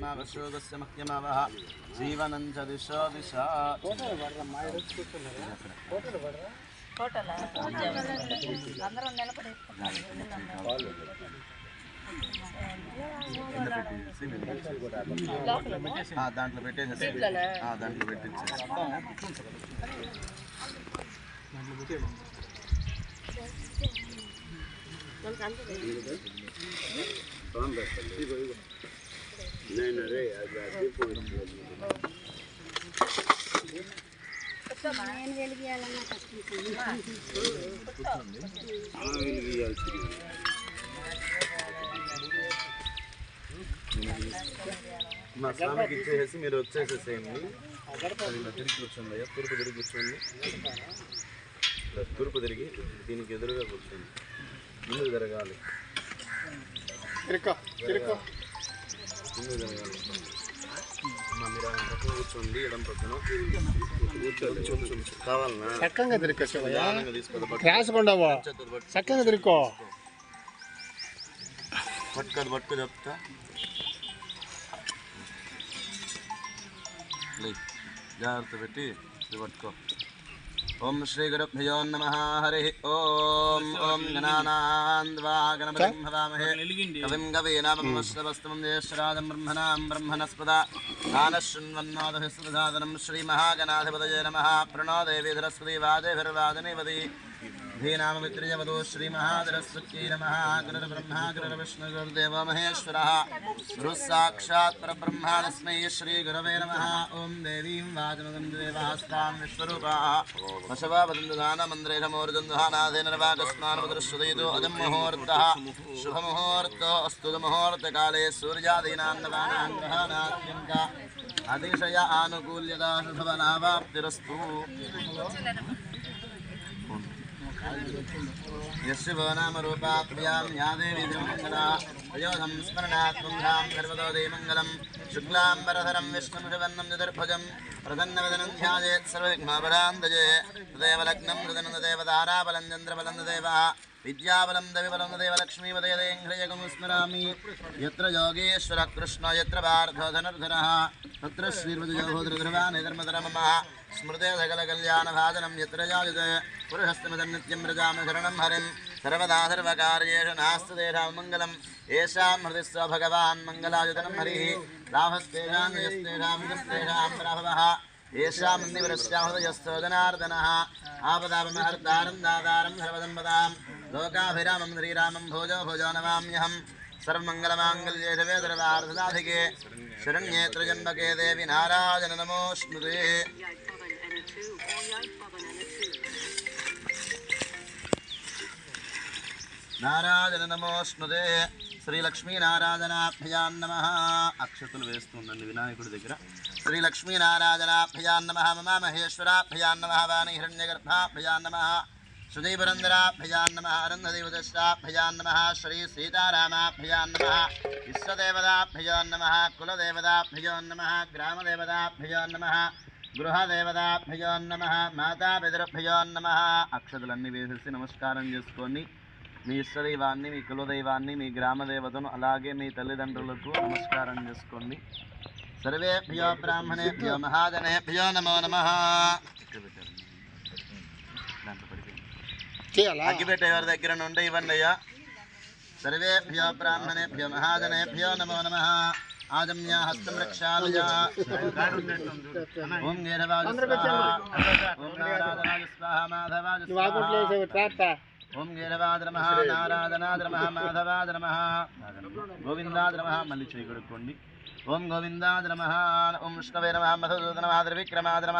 మహావశోగస్య మహ్యమావహ జీవనం చ దిశో దిశ టోటల్ అందరూ నిలబడి ఆ, దాంట్లో పెట్టేసేసి ఆ, దాంట్లో పెట్టించేసి నేను వెలిగియాలన్నా కష్టం మా స్వామికి ఇచ్చేసి మీరు వచ్చేసేసేయండి. అది ఇలా తిరిగి కూర్చోండి అయ్యా. తూర్పు తిరిగి కూర్చోండి. ఇలా తూర్పు తిరిగి దీనికి ఎదురుగా కూర్చోండి. ముందు జరగాలి ముందు జరగాలి చక్కగా తిరుక్కో శివయ్య నిదానంగా చక్కగా తిరుక్కో పట్టుకోదు పట్టుకో చెప్తా. జాగ్రత్త పెట్టి ఇది పట్టుకో. ఓం శ్రీ గురుభ్యో నమ హరి. ఓం ఓం గణానాంద్వా గణపతింభవామహే కవిం కవీనామస్తవస్తమం జ్యేష్ఠరాజం బ్రహ్మణాం బ్రహ్మణస్పద. దానశృణ్వన్నాథ సుధాదనం శ్రీమహాగణాధిపతయే నమ. ప్రణో దేవీ సరస్వతి వాదేభిర్వాదనేవతి धीनामवित्रियवधो श्रीमहाधरस्वत्यै नमः गुरुर्ब्रह्मा गुरुर्विष्णुर्देवो महेश्वरः गुरुः साक्षात् परब्रह्मा तस्मै श्रीगुरवे नमः ॐ देवीं वाचमगं देवास्तां विश्वरूपाः वशवा वदन्तु दानमन्त्रे नमोर्जन्धुहानाथेन नवाकस्मानमुदृश्वदयितो अजं मुहूर्तः शुभमुहूर्तो अस्तु मुहूर्तकाले सूर्यादीनां नवानां ग्रहाणात्यन्त अतिशय आनुकूल्यता शुभवनावाप्तिरस्तु यस्य वो नाम रूपाभ्यां या देवी मङ्गला प्रयोधं स्मरणात् पुंसां सर्वतो देमङ्गलं शुक्लाम्बरधरं विष्णुं शिवन्नं चतुर्भुजं प्रसन्नवदनं ध्यायेत् सर्वविघ्नोपरान्तजे तदेव लग्नं हृदनं तदेव ताराबलं चन्द्रबलं तदेव विद्याबलं दविबलं तदेव लक्ष्मीपदयदेङ्घ्रयगं स्मरामि यत्र योगेश्वरः कृष्णो यत्र पार्थो धनुर्धरः तत्र श्रीर्वजयोधृध्रुवान् धर्मधरमः स्मृते सकलकल्याणभाजनं यत्र जायते पुरुषस्तमिदन्नित्यं व्रजामि शरणं हरिं सर्वदा सर्वकार्येषु नास्तु तेषां मङ्गलं येषां हृदिस्व भगवान् मङ्गलायुतनं हरिः लाभस्तेषां यस्तेषां यस्तेषां प्रभवः येषां निवरस्यां हृदयस्थो जनार्दनः आपदापमहर्तारं दातारं सर्वदम्पदां लोकाभिरामं श्रीरामं भोजो भोजो नमाम्यहं सर्वमङ्गलमाङ्गल्ये शिवे सर्वार्थसाधिके शरण्ये त्र्यम्बके देवि नारायण नमोऽस्मृते నారాయణ నమోస్మదే శ్రీ లక్ష్మీనారాయణాభ్యాన్ నమ అక్షతులు వేస్తుండండి వినాయకుడి దగ్గర శ్రీ లక్ష్మీనారాయణాభ్యాన్ నమ మమ మహేశ్వరాభ్యాన్ నమ వాణి హిరణ్యగర్భాభ్యాన్ నమ సుజీవరంధరాభ్యాన్ నమ అరుంధదేవదశాభ్యాన్ నమ శ్రీ సీతారామాభ్యాన్ నమ విశ్వదేవతాభ్యాన్ నమ కులదేవతాభ్యో నమ గ్రామదేవతాభ్యో నమ గృహదేవతాభ్యో నమ మాతాపితృభ్యో నమ అక్షతులన్నీ వేసేసి నమస్కారం చేసుకొని మీ ఇష్టదైవాన్ని మీ కులదైవాన్ని మీ గ్రామదేవతను అలాగే మీ తల్లిదండ్రులకు నమస్కారం చేసుకోండి సర్వేభ్యో బ్రాహ్మణేభ్యో మహాజనేభ్యో నమో నమ। అగ్గిపెట్టే వారి దగ్గర నుండి ఇవ్వండి అయ్యా? సర్వేభ్యో బ్రాహ్మణేభ్యో మహాజనేభ్యో నమో నమ. ఆజమ్య హస్తం రక్షాలయ. ఓం గేరవాజ ఓం నారాయణాజ స్వాహ మాధవాజ స్వాహ ఓం గీరవాద నమ నారాధనాద నమ మాధవాద నమ. గోవిందాద నమ మళ్ళీ చేయి కడుక్కోండి. ఓం గోవిందాద నమ ఓం విష్ణవే నమ మధుసూదన నమ త్రివిక్రమాద నమ.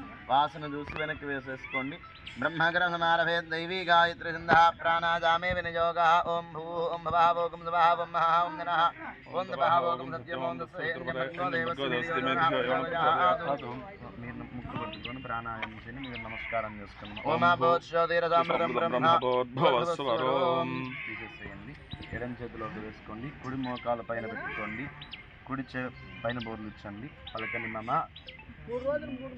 వాసన చూసి వెనక్కి వేసేసుకోండి. బ్రహ్మగ్రహమారభే దైవీ గాయత్రి సింధ ప్రాణాజామే వినియోగ. ఓం భూ ఓం భవాభోగం స్వభావం మహా ఓం జన ఓం భవాభోగం సత్యం ఓం మీరు ముక్కు పట్టుకొని ప్రాణాయామం చేయండి. మీరు నమస్కారం చేసుకున్నాం. ఓం భూత్యోతిరసామృతం బ్రహ్మ తీసేసేయండి. ఎడం చేతిలోకి వేసుకోండి. కుడి మోకాల పైన పెట్టుకోండి. కుడి చే పైన బోర్లిచ్చండి పలకని మమ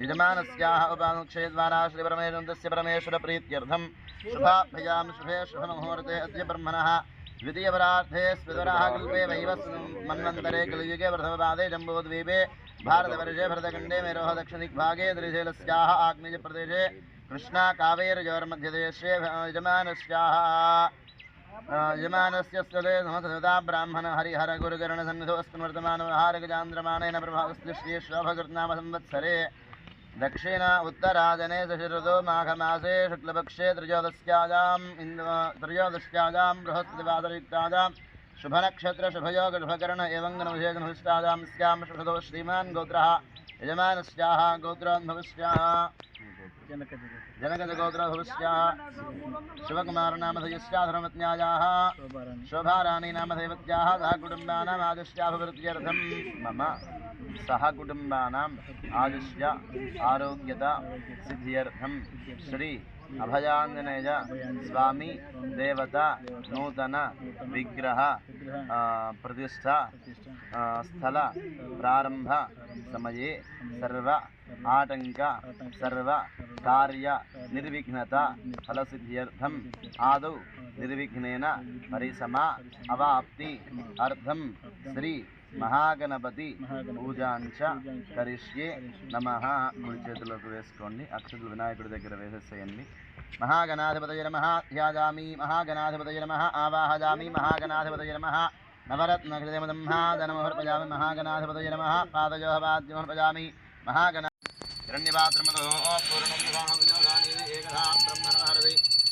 యజమానస్యాహ ఉపానుక్షయ ద్వారా శ్రీ పరమేశ్వరస్య పరమేశ్వర ప్రీత్యర్థం శుభాభ్యయాం శుభే శుభముహూర్తే అద్య బ్రహ్మణः द्वितीयपरार्थे स्वितरः कल्पे वैव मन्वन्तरे कलियुगे प्रथमपादे जम्बूद्वीपे भारतवर्षे भरतखण्डे मेरोः दक्षिणदिग्भागे त्रिशैलस्याः आग्नेयप्रदेशे कृष्णा कावेरयोर्मध्यदेशे यजमानस्याः यमानस्य ब्राह्मण हरिहर गुरुगरणसन्निधोऽस्मिन् वर्तमानोहारगजान्द्रमाणेन प्रभावस्य संवत्सरे दक्षिण उत्तराजने दशरथो, माघमासे, शुक्लपक्षे त्रयोदश्यायां त्रयोदश्यायां बृहस्पतिवासरयुक्तायां शुभनक्षत्रशुभयोगशुभकर्ण एवङ्गनविषेगनुष्ठायां स्यां शुभदो, श्रीमान् गोत्रः, यजमानस्याः जनकजगोत्रोद्भवस्याः शिवकुमारनामधयस्याधर्मज्ञायाः शोभाराणी नामधैवत्याः सह कुटुम्बानाम् आदिष्ट्याभिवृद्ध्यर्थं मम सह कुटुम्बानाम् आदिश्य आरोग्यता सिद्ध्यर्थं श्री అభయాంజనేయ స్వామి దేవత నూతన విగ్రహ ప్రతిష్ట స్థల ప్రారంభ సమయే సర్వ ఆటంక సర్వ కార్య నిర్విఘ్నత ఫలసిద్ధ్యర్థం ఆదౌ నిర్విఘ్నేన పరిసమ అవాప్తి అర్థం శ్రీ మహాగణపతి పూజాంచ కరిష్యే నమ కుడి చేతులకు వేసుకోండి. అక్షతులు వినాయకుడి దగ్గర వేసేసేయండి. మహాగణాధిపతయ నమ ధ్యాజామి మహాగణాధిపతయ నమ ఆవాహజామి మహాగణాధిపతయ నమ నవరత్నహృదయమదంహాదనమహర్పజామి మహాగణాధిపతయ నమ పాదయోహవాద్యమర్పజామి మహాగణ హిరణ్యపాత్రమదో పూర్ణం ఏకదా బ్రహ్మణహరది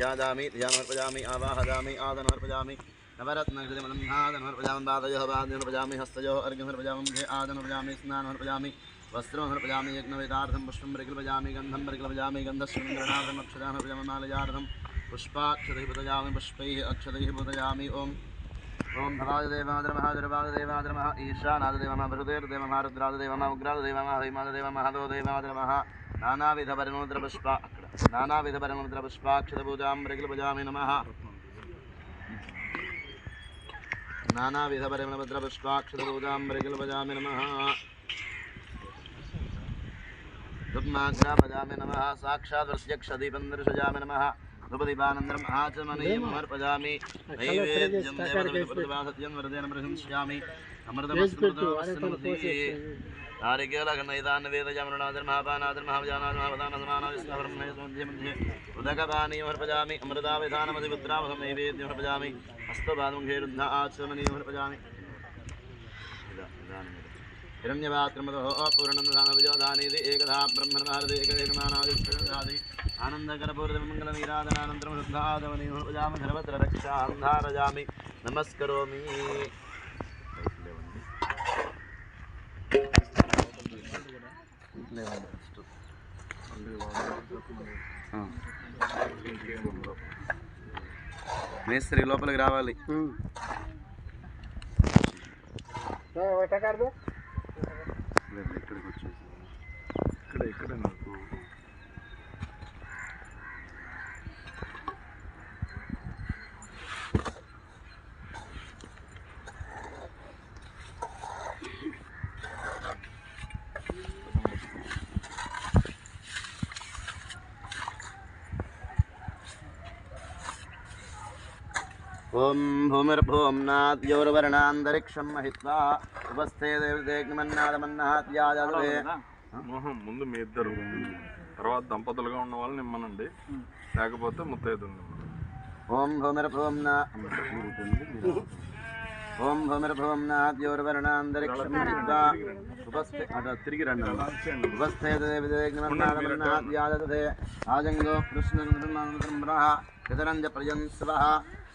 जादामि त्रिजामर्पजामि आवाहजामि आदनमर्पजामि नवरत्नकृतिमलं आदनमर्पजामं पादयोः पादनमर्पजामि हस्तयोः अर्घ्यमर्पजामं घे आदनमर्पजामि स्नानमर्पजामि वस्त्रमर्पजामि यज्ञवेदार्थं, पुष्पं परिकल्पजामि गन्धं परिकल्पजामि गन्धस्वन्द्रनाथम् अक्षरानर्पजामि मालयार्थं पुष्पाक्षतैः पूतयामि पुष्पैः अक्षतैः पूतयामि ॐ ॐ भवाददेवादरमः ईशानाददेवमः भृतेर्देवमः रुद्राददेवमः उग्राददेवमः हैमाददेवमः हदोदेवादरमः నానావిధ పరిణోద్ర పుష్ప అక్కడ. నానావిధ పరిణోద్ర పుష్పాక్షత పూజాం ప్రగిలపజామి నమః. నానావిధ పరిమళభద్ర పుష్పాక్షత పూజాం ప్రగిలపజామి నమః దుర్మాఘ్రాపజామి నమః సాక్షాత్ ప్రత్యక్షదీపం దర్శయామి నమః. ధృపదీపానందరం ఆచమనీయమర్పజామి నైవేద్యం దేవతృతిపాసత్యం వరదేన ప్రశంస్యామి అమృతమస్మృతమస్మృతి हरिकेलघनैदानवेदजामृणादर्महापानादर्महावजानादर्महावजानादर्महावजानादर्महावजामि अमृतावधानमधिपुत्रावसमेवेद्यमर्पजामि हस्तपादुङ्घेरुद्ध आचमनीयमर्पजामि हिरण्यपात्रमतो पूर्णधानविजोधानीति एकधा ब्रह्मणारति एकमानादिष्टादि మేస్త్రి లోపలికి రావాలి. లేదు, ఇక్కడికి వచ్చేసి. ఇక్కడ ఇక్కడ ఓం భూమిర్భూమ్నాద్యోర్వర్ణాంతరిక్షం మహిత్వా ఉపస్థే దేవదేగ్మన్నాదమన్నాద్యాదే మోహం ముందు మీ ఇద్దరు. తర్వాత దంపతులుగా ఉన్న వాళ్ళు నిమ్మనండి లేకపోతే ముత్తైదు ఓం భూమిర్భూమ్నా ఓం భూమిర్భూమ్నాద్యోర్వర్ణాంతరిక్షం మహిత్వా ఉపస్థే అటు తిరిగి రండి. ఉపస్థే దేవదేగ్మన్నాదమన్నాద్యాదే ఆజంగో కృష్ణ బ్రహ్మ. పితరంజ ప్రజన్ శివ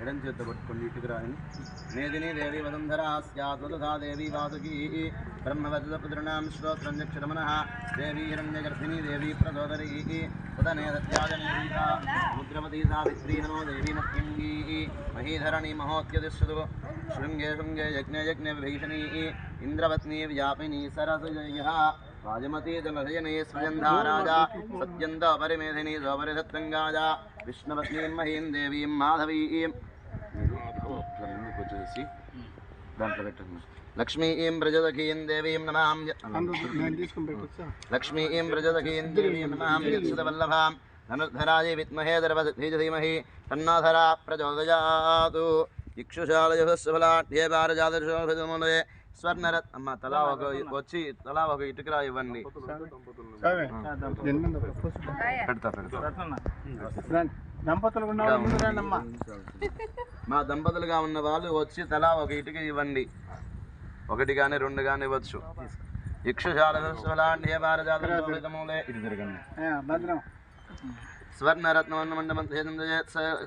இடஞ்செத்தப்பட்டுக்கொண்டிட்டுகிறான் மேதினி தேவி வதந்தரா சியாத்வதுதா தேவி வாசுகி பிரம்மவதபுதிருணாம் ஸ்ரோத்ரம் யக்ஷரமணா தேவி ஹிரண்யகர்ப்பிணி தேவி பிரசோதரி முத்ரமதி சாவித்ரீ நமோ தேவி மத்யங்கீ மஹீதரணி மகோத்யதிஷது शृंगे शृंगे यज्ञ यज्ञ विभीषणी इंद्रवत्नी व्यापिनी सरसजय राजमती जलशयने स्वयंधाराजा सत्यंत परिमेधिनी सौपरिधत्तंगाजा विष्णुवत्नीं महीं देवीं माधवीं వచ్చేసి దాంట్లో పెట్టండి. లక్ష్మీం ప్రజదకీం దేవీం నమాం లక్ష్మీం ప్రజదకీం దేవీం నమాం యత్సుతవల్లభాం ధనుర్ధరాయ విద్మహే దర్భధీజ ధీమహి తన్నాధరా ప్రచోదయాతు. ఇక్షుశాలయస్ఫలాఢ్యే పారజాతృషోభిమలే స్వర్ణరత్ అమ్మ తలా ఒక వచ్చి తలా ఒక ఇటుకరా ఇవ్వండి. పెడతా పెడతా. దంపతులు మా దంపతులుగా ఉన్న వాళ్ళు వచ్చి తలా ఒక ఇటుక ఇవ్వండి. ఒకటి కానీ రెండు కానీ ఇవ్వచ్చు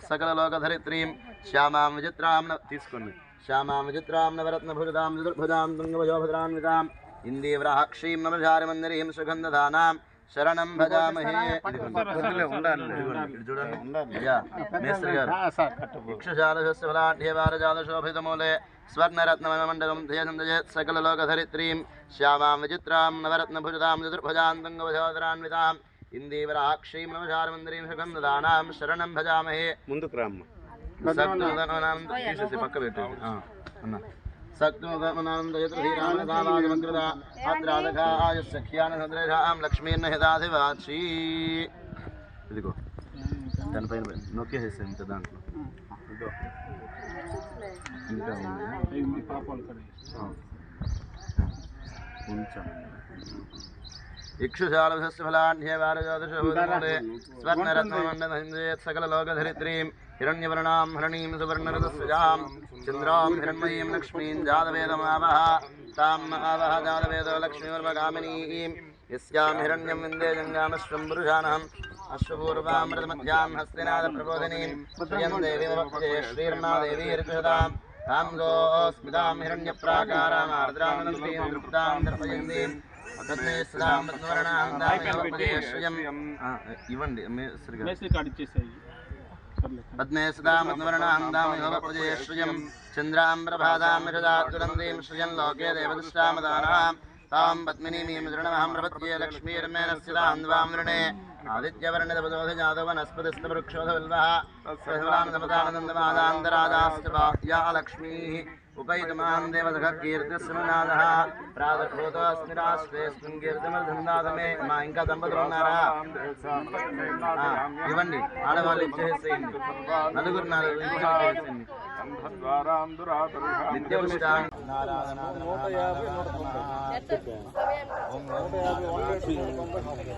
సకల లోకధరిత్రీం శ్యామాం విచిత్రాం తీసుకోండి. శ్యామాం విచిత్రాం నవరత్నభుజాం చతుర్భుజాం తుంగభయోభద్రాన్వితాం ఇందీవ్రాక్షీం నవచారిమందిరీం సుగంధదానాం శరణం భజామహే. మేస్త్రి గారు. ఇక్షుశాలశస్యఫలాఢ్యవారజాతశోభితమూలే స్వర్ణరత్నమమండలం ధ్యేజేత్ సకలలోకధరిత్రీం శ్యామాం విచిత్రాం నవరత్నభుజతాం చతుర్భుజాం తుంగభయోధరాన్వితాం ఇందీవరాక్షీం నవచారమందిరీం సుగంధదానాం శరణం భజామహే. ముందుకు రామ్మ. పక్క పెట్టు అన్న. సక్తుదనానంద యతృధీరామగ్రత అద్రాధకాయ సఖ్యాన సద్రేషాం లక్ష్మీర్న హితాధివాచి ఇదిగో దానిపైన పె- నొక్కేసేసి ఇంత దాంట్లో ఇదో ఇంకా ఉంది మీ పాప వాళ్ళు కూడా ఆ. కొంచెం ഇക്ഷുശാലവിധസ്ഫലാന്യേവാരജാതശോധനോടെ ഹിരണ്യവർണാം ഹരണീം സുവർണരതസ്വജാം ചന്ദ്രാം ഹിരണ്മയീം ലക്ഷ്മീം ജാതവേദമാവഹ താം ആവഹ ജാതവേദോ ലക്ഷ്മീവർമകാമിനീം യസ്യാം ഹിരണ്യം വിന്ദേ ജംഗാമശ്വം പുരുഷാണഹം അശ്വപൂർവാമൃതമധ്യാം ഹസ്തിനാഥപ്രബോധനീം ശ്രിയം ദേവീമവക്തേ ശ്രീർണാദേവീർജതാം താം ഗോസ്മിതാം ഹിരണ്യപ്രാകാരാമാർദ്രാമനന്ദീം തൃപ്താം ദർശയന്തീം ఇవ్వండి పద్మే సదామద్మరణాందామిహోపజేశ్రియం చంద్రాం ప్రభాదాం యశదాతురందీం శ్రియం లోకే దేవదృష్టామదానాం తాం పద్మినీమీం దృఢమహం ప్రపద్యే లక్ష్మీర్మేణ స్థితాం ద్వాం వృణే ఆదిత్యవర్ణదపదోధ జాతో వనస్పతిస్తవృక్షోధవిల్వः సహలాం సమతానందమాదాంతరాజాస్తయా లక్ష్మీः ఉపైతమాం దేవదః కీర్తిస్మనాదः ప్రాదర్భూతోస్మి రాష్ట్రేస్మిన్ కీర్తిమర్ధందాతమే మా ఇంకా దంపతులు ఉన్నారా ఇవ్వండి. ఆడవాళ్ళు ఇచ్చేసేయండి. నలుగురు నాలుగు ఇచ్చేసేయండి. నిత్యవృష్టాం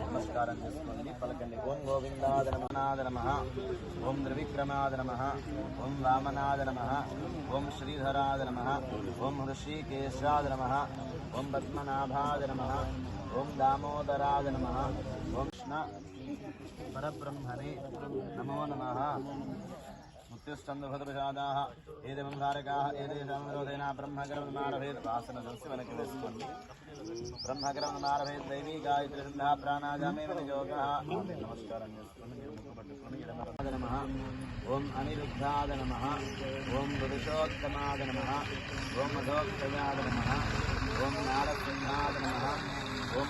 నమస్కారం చేసుకోండి పలకండి ఓం గోవిందాద నమనాద నమ ఓం త్రివిక్రమాద నమ ఓం వామనాద నమ ఓం శ్రీధరాద నమ ఓం హృషికేశాద నమ ఓం పద్మనాభాద నమ ఓం దామోదరాద నమ ఓం కృష్ణ పరబ్రహ్మణే నమో నమ ముత్యస్కందభద్రజాదాः ఏదేవం ధారకాः ఏదేషాం విరోధేన బ్రహ్మగ్రహణమారభేద్ వాసన దర్శి వెనక్కి వేసుకోండి బ్రహ్మగ్రహణమారభేద్ దైవీ గాయత్రి సిద్ధ ప్రాణాయామే వినియోగ నమస్కారం చేసుకోండి మీరు ముక్కు పట్టుకొని ఎడమరాద నమః ఓం అనిరుద్ధాద నమ ఓం పురుషోత్తమాద నమ ఓం మధోక్షయాద నమః ఓం నారసింహాద నమః ఓం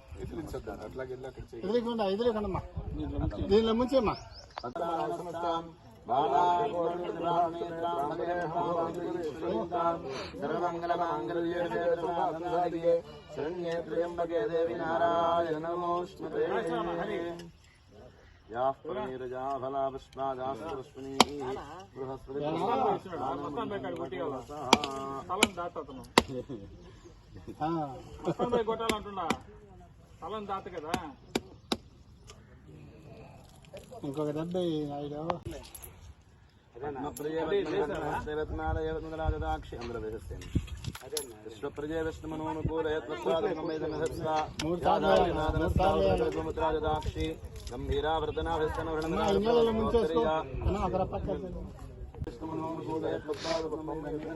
సావత్నహస్తా మమ సదగృహే లక్ష్మీం శ్రీముద్రాదరజాం శ్రీం దధామి శ్రీం దాస్యం నమస్తే వరాం శ్రీమన్మందకరాం పద్మప్రజయ పద్మిని పద్మహస్తే పద్మాలయ పద్మనాభాక్షి విశ్వప్రజయ విష్ణుమనోనూరే పెట్టేమ్మా పక్కన గంభీరావర్తనావర్తనప్రణమిదారుభ్రవస్తోత్తరీయా ఎదురుకుండా ఎదురుకుండమ్మా దీనిలో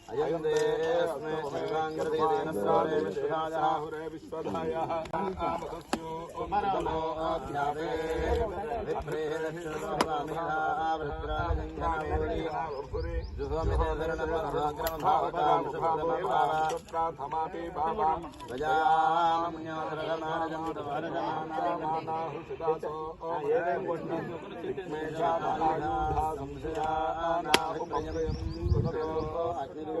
अयं देस्मे शिवाङ्गदेन स्नाने विश्वदाहुरे विश्वधायः। आमसस्यो मरणो अग्निरो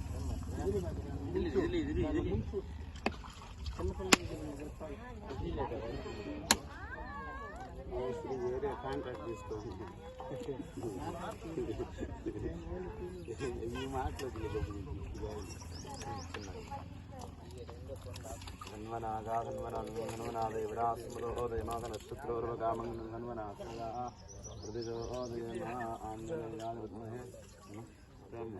ఇళ్ళలో ముంచేసుకో అన్న అక్కడ పక్క చాలు అయ్యా మూడు సార్లు మూడు సార్లు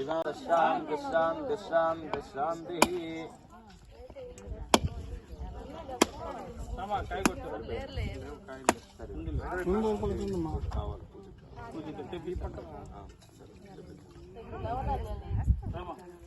ఆడతాను వచ్చి బైపా సందృష్టం ధనభయం సనాగృతమస్మభ్యం శాంతా పృథివీ శివమంతరిక్షం యవరుణో దేవ్యభయన్నోస్తు శివా శాంతి శాంతి శాంతి శాంతి ముందు ఉంటుందమ్మా గవర్నర్